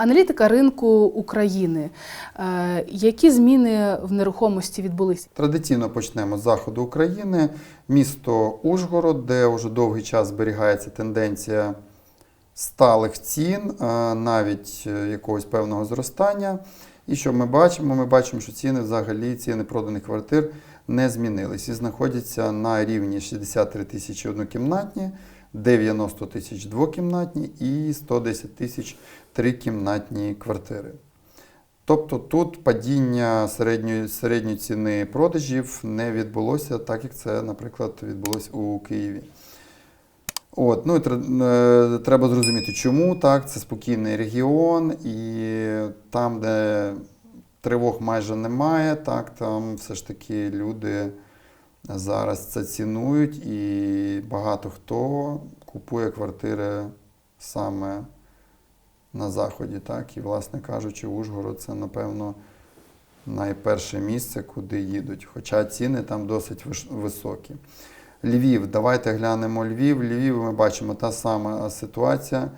Аналітика ринку України. Е, Які зміни в нерухомості відбулися? Традиційно почнемо з заходу України, місто Ужгород, де вже довгий час зберігається тенденція сталих цін, е, навіть е, якогось певного зростання. І що ми бачимо? Ми бачимо, що ціни взагалі, ціни проданих квартир не змінились і знаходяться на рівні 63 тисячі однокімнатні, 90 тисяч двокімнатні і 110 тисяч трикімнатні квартири. Тобто тут падіння середньої, середньої ціни продажів не відбулося, так як це, наприклад, відбулося у Києві. От, ну, і е, треба зрозуміти, чому так. Це спокійний регіон, і там, де тривог майже немає, так, там все ж таки люди зараз це цінують, і багато хто купує квартири саме на заході. Так? І, власне кажучи, Ужгород це, напевно, найперше місце, куди їдуть. Хоча ціни там досить високі. Львів, давайте глянемо Львів. Львів ми бачимо та сама ситуація.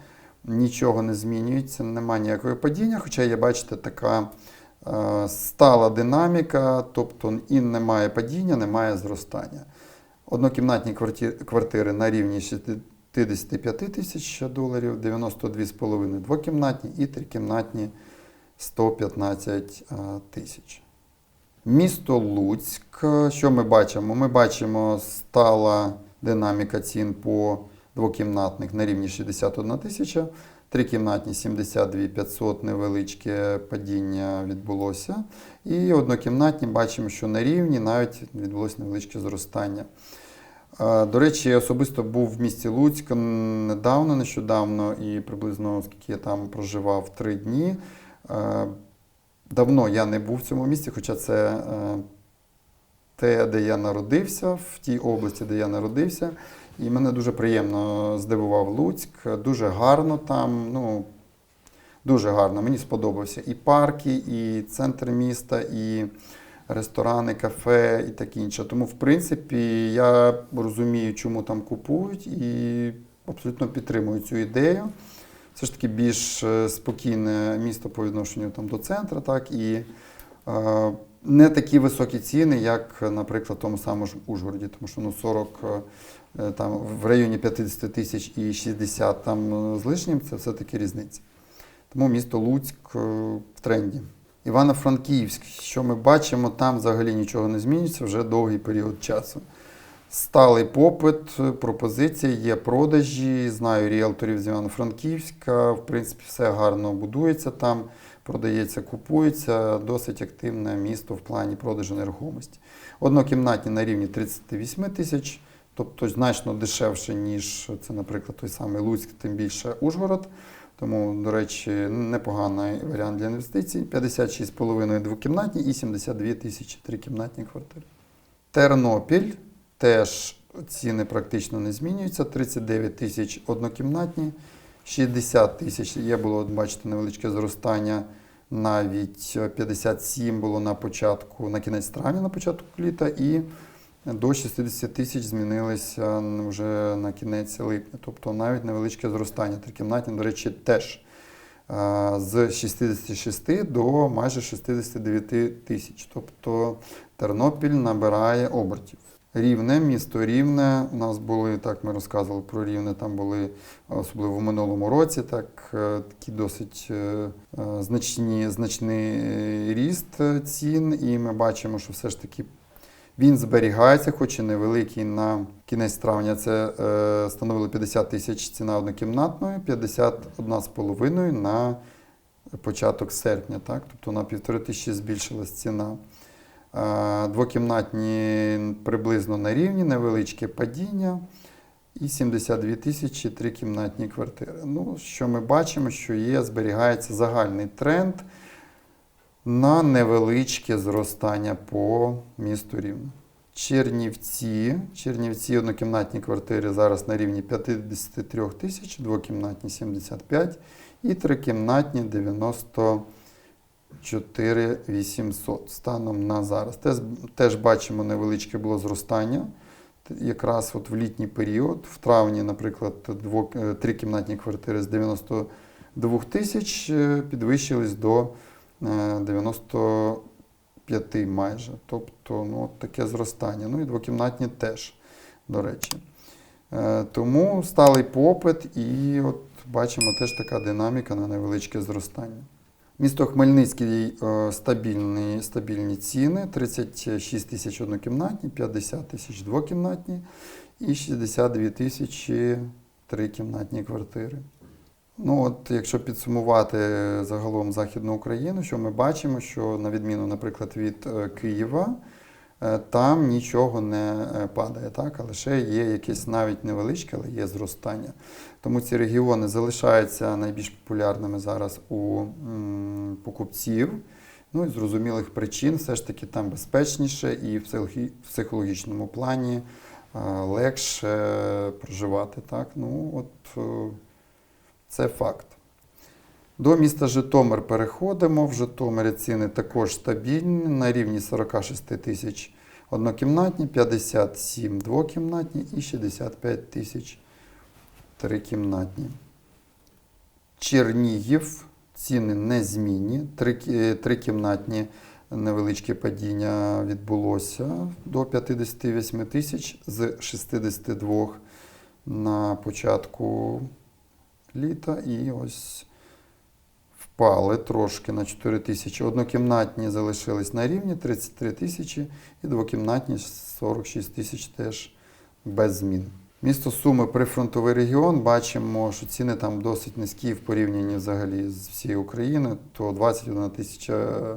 Нічого не змінюється, немає ніякого падіння, хоча є, бачите, така стала динаміка, тобто і немає падіння, немає зростання. Однокімнатні квартири на рівні 65 тисяч доларів, 92,5 двокімнатні і трикімнатні 115 е, тисяч. Місто Луцьк. Що ми бачимо? Ми бачимо стала динаміка цін по двокімнатних на рівні 61 тисяча, трикімнатні 72 500, невеличке падіння відбулося. І однокімнатні бачимо, що на рівні навіть відбулося невеличке зростання. До речі, я особисто був в місті Луцьк недавно, нещодавно, і приблизно, оскільки я там проживав три дні. Давно я не був в цьому місті, хоча це е, те, де я народився, в тій області, де я народився. І мене дуже приємно здивував Луцьк. Дуже гарно там. Ну, дуже гарно. Мені сподобався і парки, і центр міста, і ресторани, кафе, і таке інше. Тому, в принципі, я розумію, чому там купують, і абсолютно підтримую цю ідею все ж таки більш е, спокійне місто по відношенню там, до центру, так, і е, не такі високі ціни, як, наприклад, в тому самому ж Ужгороді, тому що ну, 40 е, там, в районі 50 тисяч і 60 там е, з лишнім це все-таки різниця. Тому місто Луцьк е, в тренді. Івано-Франківськ, що ми бачимо, там взагалі нічого не змінюється вже довгий період часу. Сталий попит, пропозиції, є продажі. Знаю ріелторів з Івано-Франківська. В принципі, все гарно будується там, продається, купується. Досить активне місто в плані продажу нерухомості. Однокімнатні на рівні 38 тисяч, тобто значно дешевше, ніж це, наприклад, той самий Луцьк, тим більше Ужгород. Тому, до речі, непоганий варіант для інвестицій. 56,5 двокімнатні і 72 тисячі трикімнатні квартири. Тернопіль теж ціни практично не змінюються. 39 тисяч однокімнатні, 60 тисяч є було, бачите, невеличке зростання. Навіть 57 було на початку, на кінець травня, на початку літа, і до 60 тисяч змінилися вже на кінець липня. Тобто навіть невеличке зростання. Трикімнатні, до речі, теж з 66 до майже 69 тисяч. Тобто Тернопіль набирає обертів. Рівне, місто Рівне. У нас були, так ми розказували про Рівне, там були, особливо в минулому році, так, е, такі досить е, е, значні, значний ріст цін, і ми бачимо, що все ж таки він зберігається, хоч і невеликий на кінець травня. Це е, становило 50 тисяч ціна однокімнатної, 51,5 на початок серпня. Так? Тобто на півтори тисячі збільшилась ціна. Е, Двокімнатні приблизно на рівні, невеличке падіння. І 72 тисячі трикімнатні квартири. Ну, що ми бачимо, що є, зберігається загальний тренд на невеличке зростання по місту Рівне. Чернівці. Чернівці однокімнатні квартири зараз на рівні 53 тисяч, двокімнатні 75 і трикімнатні 94 800 станом на зараз. Теж, теж бачимо невеличке було зростання. Якраз от в літній період, в травні, наприклад, е, трикімнатні квартири з 90 тисяч е, підвищились до 95 майже. Тобто ну, таке зростання. Ну і двокімнатні теж, до речі. Е, Тому сталий попит і от бачимо теж така динаміка на невеличке зростання. Місто Хмельницький е, стабільні, стабільні ціни: 36 тисяч однокімнатні, 50 тисяч двокімнатні і 62 тисячі трикімнатні квартири. Ну, от, якщо підсумувати загалом Західну Україну, що ми бачимо, що на відміну, наприклад, від е, Києва, е, там нічого не е, падає, так? а лише є якесь навіть невеличке, але є зростання. Тому ці регіони залишаються найбільш популярними зараз у покупців. Ну і зрозумілих причин все ж таки там безпечніше і в психологічному плані легше проживати. Так? Ну, от, це факт. До міста Житомир переходимо. В Житомирі ціни також стабільні на рівні 46 тисяч однокімнатні, 57 двокімнатні і 65 тисяч трикімнатні. Чернігів ціни незмінні. Е, Трикімнатні невеличке падіння відбулося до 58 тисяч з 62 на початку літа. І ось впали трошки на 4 тисячі. Однокімнатні залишились на рівні 33 тисячі і двокімнатні 46 тисяч теж без змін. Місто Суми прифронтовий регіон. Бачимо, що ціни там досить низькі в порівнянні взагалі з всією Україною. То 21 тисяча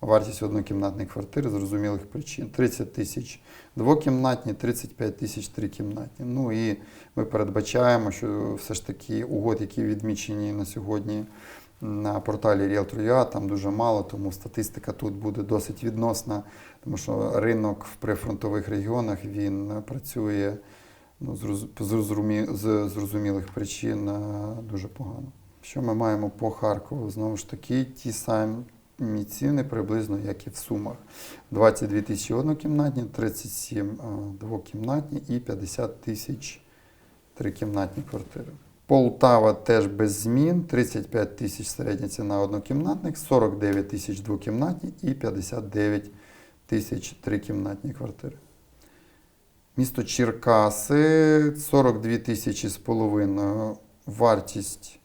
вартість однокімнатної квартири з зрозумілих причин. 30 тисяч двокімнатні, 35 тисяч трикімнатні. Ну і ми передбачаємо, що все ж таки угод, які відмічені на сьогодні на порталі Realtor.ua, там дуже мало, тому статистика тут буде досить відносна, тому що ринок в прифронтових регіонах він працює ну, з роз- з зрозумілих причин е, дуже погано. Що ми маємо по Харкову? Знову ж таки, ті самі ціни приблизно, як і в Сумах. 22 тисячі однокімнатні, 37 е, двокімнатні і 50 тисяч трикімнатні квартири. Полтава теж без змін, 35 тисяч середня ціна однокімнатних, 49 тисяч двокімнатні і 59 тисяч трикімнатні квартири. Місто Черкаси 42 тисячі з половиною вартість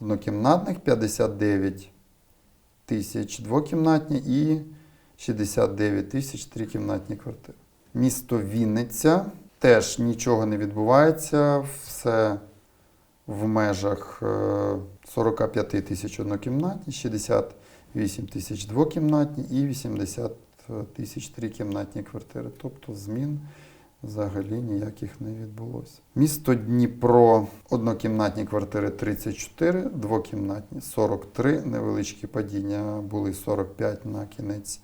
однокімнатних, 59 тисяч двокімнатні і 69 тисяч трикімнатні квартири. Місто Вінниця теж нічого не відбувається, все в межах е, 45 тисяч однокімнатні, 68 тисяч двокімнатні і 80 тисяч трикімнатні квартири. Тобто змін взагалі ніяких не відбулося. Місто Дніпро, однокімнатні квартири 34, двокімнатні 43, невеличкі падіння були 45 на кінець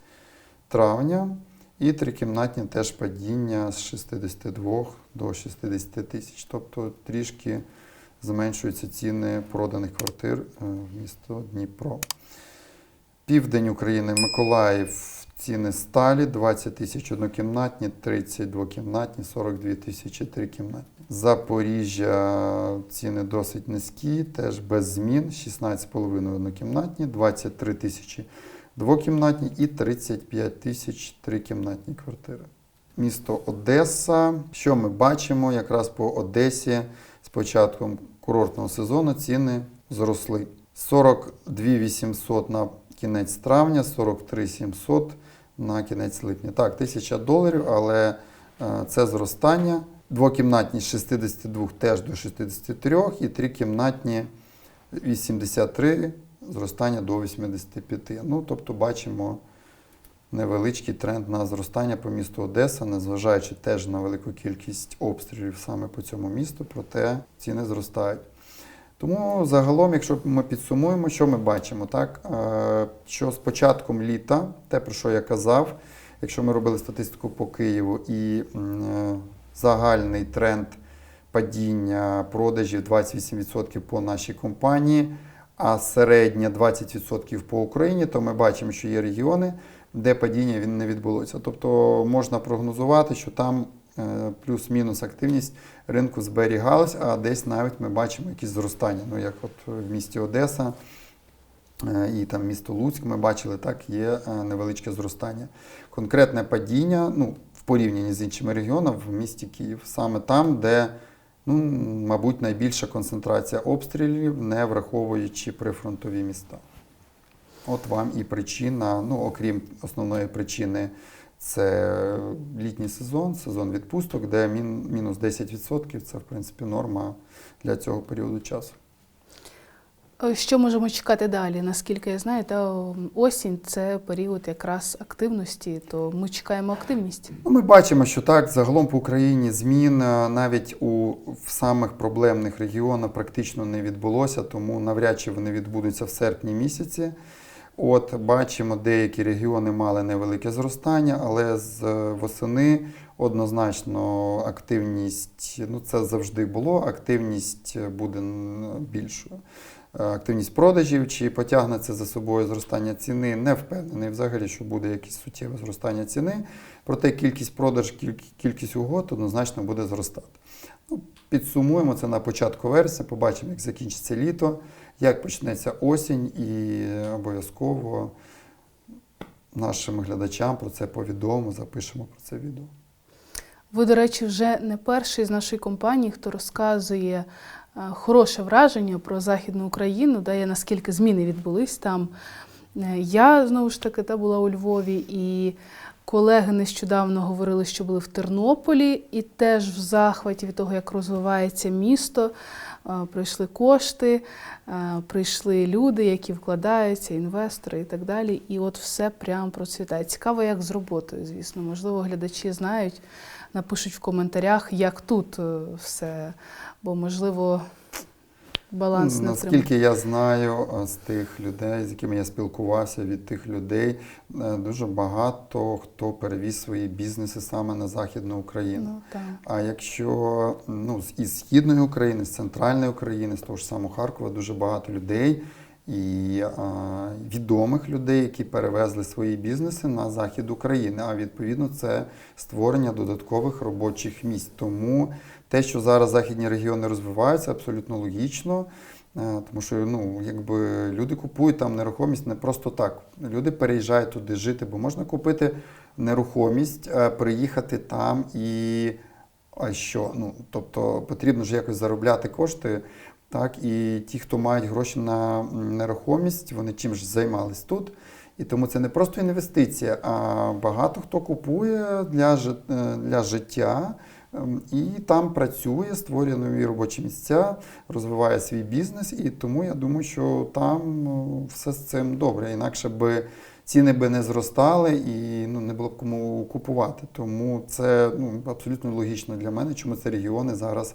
травня. І трикімнатні теж падіння з 62 до 60 тисяч. Тобто трішки зменшуються ціни проданих квартир е, в місто Дніпро. Південь України, Миколаїв, ціни сталі 20 тисяч однокімнатні, 30 двокімнатні, 42 тисячі трикімнатні. Запоріжжя ціни досить низькі, теж без змін, 16,5 однокімнатні, 23 тисячі двокімнатні і 35 тисяч трикімнатні квартири. Місто Одеса. Що ми бачимо? Якраз по Одесі з початком курортного сезону ціни зросли. 42 800 на кінець травня, 43 700 на кінець липня. Так, 1000 доларів, але е, це зростання. Двокімнатні з 62 теж до 63 і трикімнатні 83 зростання до 85. Ну, тобто бачимо невеличкий тренд на зростання по місту Одеса, незважаючи теж на велику кількість обстрілів саме по цьому місту, проте ціни зростають. Тому загалом, якщо ми підсумуємо, що ми бачимо, так? Е, що з початком літа, те, про що я казав, якщо ми робили статистику по Києву і е, загальний тренд падіння продажів 28% по нашій компанії, а середнє 20% по Україні, то ми бачимо, що є регіони, де падіння він не відбулося. Тобто можна прогнозувати, що там плюс-мінус активність ринку зберігалась, а десь навіть ми бачимо якісь зростання. Ну, як от в місті Одеса е, і там місто Луцьк, ми бачили, так, є е, невеличке зростання. Конкретне падіння, ну, в порівнянні з іншими регіонами в місті Київ, саме там, де, ну, мабуть, найбільша концентрація обстрілів, не враховуючи прифронтові міста. От вам і причина, ну, окрім основної причини, це літній сезон, сезон відпусток, де мінус 10% це, в принципі, норма для цього періоду часу. Е, Що можемо чекати далі? Наскільки я знаю, та осінь це період якраз активності, то ми чекаємо активність. Ну, ми бачимо, що так, загалом по Україні змін е, навіть у в самих проблемних регіонах практично не відбулося, тому навряд чи вони відбудуться в серпні місяці. От бачимо, деякі регіони мали невелике зростання, але з е, восени однозначно активність, ну це завжди було, активність буде більшою. Е, Активність продажів, чи потягне це за собою зростання ціни, не впевнений взагалі, що буде якесь суттєве зростання ціни. Проте кількість продаж, кількість угод однозначно буде зростати. Ну, підсумуємо це на початку вересня, побачимо, як закінчиться літо, як почнеться осінь, і обов'язково нашим глядачам про це повідомо, запишемо про це відео. Ви, до речі, вже не перший з нашої компанії, хто розказує е, хороше враження про Західну Україну, дає наскільки зміни відбулись там. Е, Я знову ж таки та була у Львові, і колеги нещодавно говорили, що були в Тернополі, і теж в захваті від того, як розвивається місто. Е, Прийшли кошти, е, прийшли люди, які вкладаються, інвестори і так далі. І от все прямо процвітає. Цікаво, як з роботою, звісно. Можливо, глядачі знають, напишуть в коментарях, як тут е, все. Бо, можливо, баланс не отриманий. Наскільки я знаю з тих людей, з якими я спілкувався, від тих людей, е, дуже багато хто перевіз свої бізнеси саме на Західну Україну. Ну, так. А якщо ну, із Східної України, з центральної України, з того ж самого Харкова, дуже багато людей і а, відомих людей, які перевезли свої бізнеси на захід України. А відповідно це створення додаткових робочих місць. Тому те, що зараз західні регіони розвиваються, абсолютно логічно. Е, Тому що ну, якби люди купують там нерухомість не просто так. Люди переїжджають туди жити, бо можна купити нерухомість, е, приїхати там і а що? Ну, тобто потрібно ж якось заробляти кошти. Так, і ті, хто мають гроші на нерухомість, вони чим ж займались тут. І тому це не просто інвестиція, а багато хто купує для, е, для життя і там працює, створює нові робочі місця, розвиває свій бізнес. І тому я думаю, що там е, все з цим добре. Інакше би ціни би не зростали і ну, не було б кому купувати. Тому це ну, абсолютно логічно для мене, чому ці регіони зараз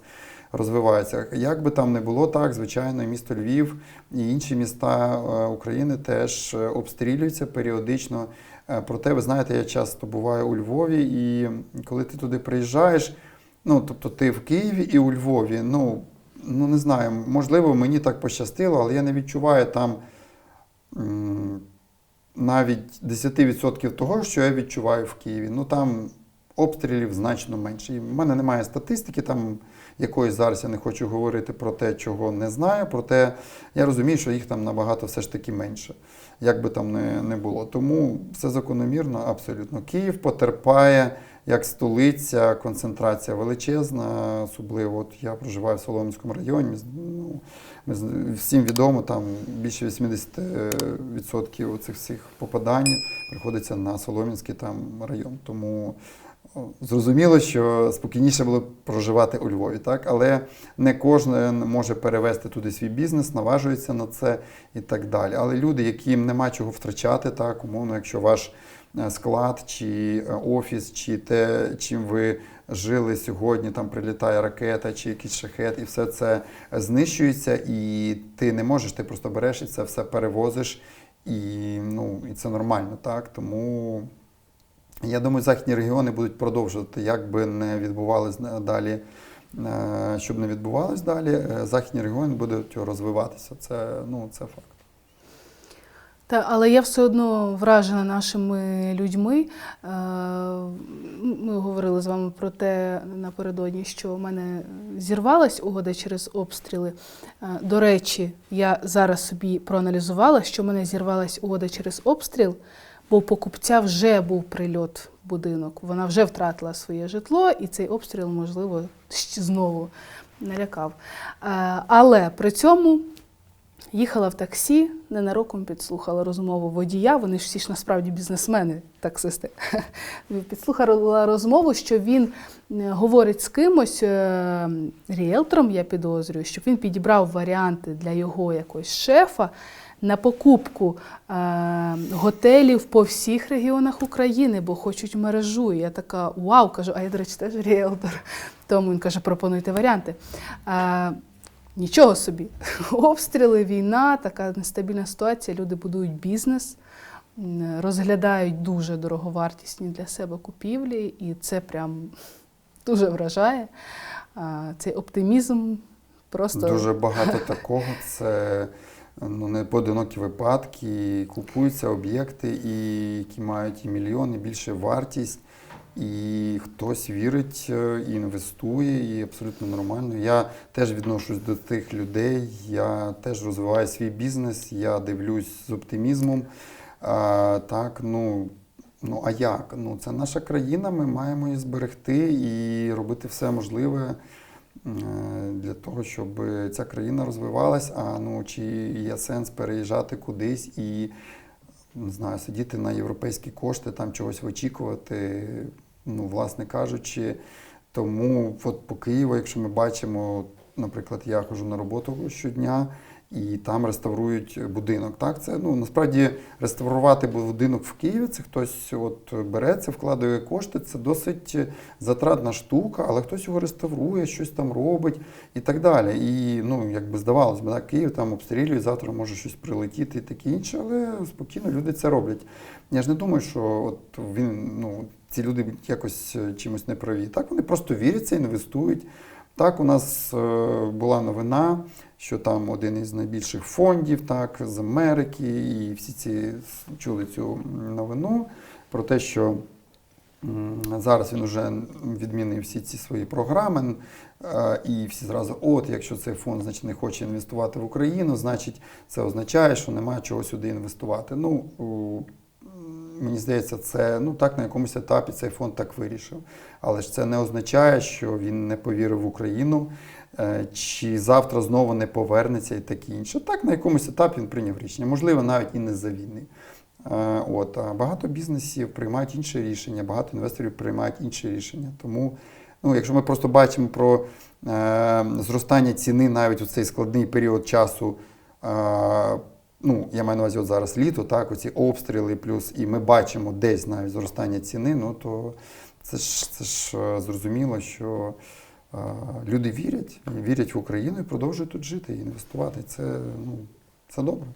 розвиваються. Як би там не було, так, звичайно, місто Львів і інші міста е, України теж е, обстрілюються періодично. Проте, ви знаєте, я часто буваю у Львові, і коли ти туди приїжджаєш, ну тобто ти в Києві і у Львові, ну, ну не знаю, можливо, мені так пощастило, але я не відчуваю там навіть 10% того, що я відчуваю в Києві. Ну там обстрілів значно менше. І в мене немає статистики, там якоїсь зараз я не хочу говорити про те, чого не знаю, проте я розумію, що їх там набагато все ж таки менше, як би там не, не було. Тому все закономірно, абсолютно. Київ потерпає як столиця, концентрація величезна, особливо от я проживаю в Солом'янському районі. Ну, всім відомо, там більше 80% цих всіх попадань приходиться на Солом'янський там район. Тому зрозуміло, що спокійніше було проживати у Львові, так? але не кожен може перевести туди свій бізнес, наважується на це і так далі. Але люди, яким нема чого втрачати, так, умовно, якщо ваш склад чи е, офіс, чи те, чим ви жили сьогодні, там прилітає ракета чи якийсь шахет, і все це знищується, і ти не можеш, ти просто береш і це все перевозиш, і, ну, і це нормально, так? Тому я думаю, західні регіони будуть продовжувати, як би не відбувалось далі, е, щоб не відбувалось далі, е, західні регіони будуть розвиватися. Це, ну, це факт. Та, але я все одно вражена нашими людьми. Е, Ми говорили з вами про те напередодні, що в мене зірвалась угода через обстріли. Е, До речі, я зараз собі проаналізувала, що в мене зірвалась угода через обстріл, бо у покупця вже був прильот в будинок. Вона вже втратила своє житло, і цей обстріл, можливо, знову налякав. Е, Але при цьому Їхала в таксі, ненароком підслухала розмову водія. Вони ж всі ж насправді бізнесмени, таксисти. Підслухала розмову, що він е, говорить з кимось, е, ріелтором, я підозрюю, щоб він підібрав варіанти для його якогось шефа на покупку е, готелів по всіх регіонах України, бо хочуть мережу. І я така вау, кажу, а я, до речі, теж ріелтор. Тому він каже, пропонуйте варіанти. Нічого собі. Обстріли, війна, така нестабільна ситуація. Люди будують бізнес, розглядають дуже дороговартісні для себе купівлі, і це прям дуже вражає. Цей оптимізм просто Дуже багато такого. Це ну, не поодинокі випадки. Купуються об'єкти, і, які мають і мільйони більше вартість. І хтось вірить е, і інвестує, і абсолютно нормально. Я теж відношусь до тих людей, я теж розвиваю свій бізнес, я дивлюсь з оптимізмом. А, так, ну, ну а як? Ну, це наша країна, ми маємо її зберегти і робити все можливе е, для того, щоб ця країна розвивалась. А ну, чи є сенс переїжджати кудись і не знаю, сидіти на європейські кошти, там чогось вичікувати, ну, власне кажучи. Тому от по Києву, якщо ми бачимо, наприклад, я ходжу на роботу щодня, і там реставрують будинок. Так, це ну насправді реставрувати будинок в Києві. Це хтось от береться, вкладає кошти. Це досить затратна штука, але хтось його реставрує, щось там робить і так далі. І ну якби здавалось би, так, Київ там обстрілює, завтра може щось прилетіти і таке інше, але спокійно люди це роблять. Я ж не думаю, що от він ну ці люди якось е, чимось не праві. Так вони просто віряться, інвестують. Так, у нас е, була новина, що там один із найбільших фондів, так, з Америки, і всі ці чули цю новину про те, що зараз він вже відмінив всі ці свої програми, е, і всі зразу, от, якщо цей фонд значить, не хоче інвестувати в Україну, значить це означає, що немає чого сюди інвестувати. Ну, Мені здається, це ну так на якомусь етапі цей фонд так вирішив. Але ж це не означає, що він не повірив в Україну, е, чи завтра знову не повернеться і таке інше. Так, на якомусь етапі він прийняв рішення, можливо, навіть і не за війни. Е, От, а багато бізнесів приймають інші рішення, багато інвесторів приймають інші рішення. Тому, ну, якщо ми просто бачимо про е, зростання ціни навіть у цей складний період часу. Е, ну, я маю на увазі от зараз літо, так, оці обстріли, плюс, і ми бачимо десь навіть зростання ціни, ну то це ж, це ж е, зрозуміло, що е, люди вірять, вірять в Україну і продовжують тут жити і інвестувати. Це, ну, це добре.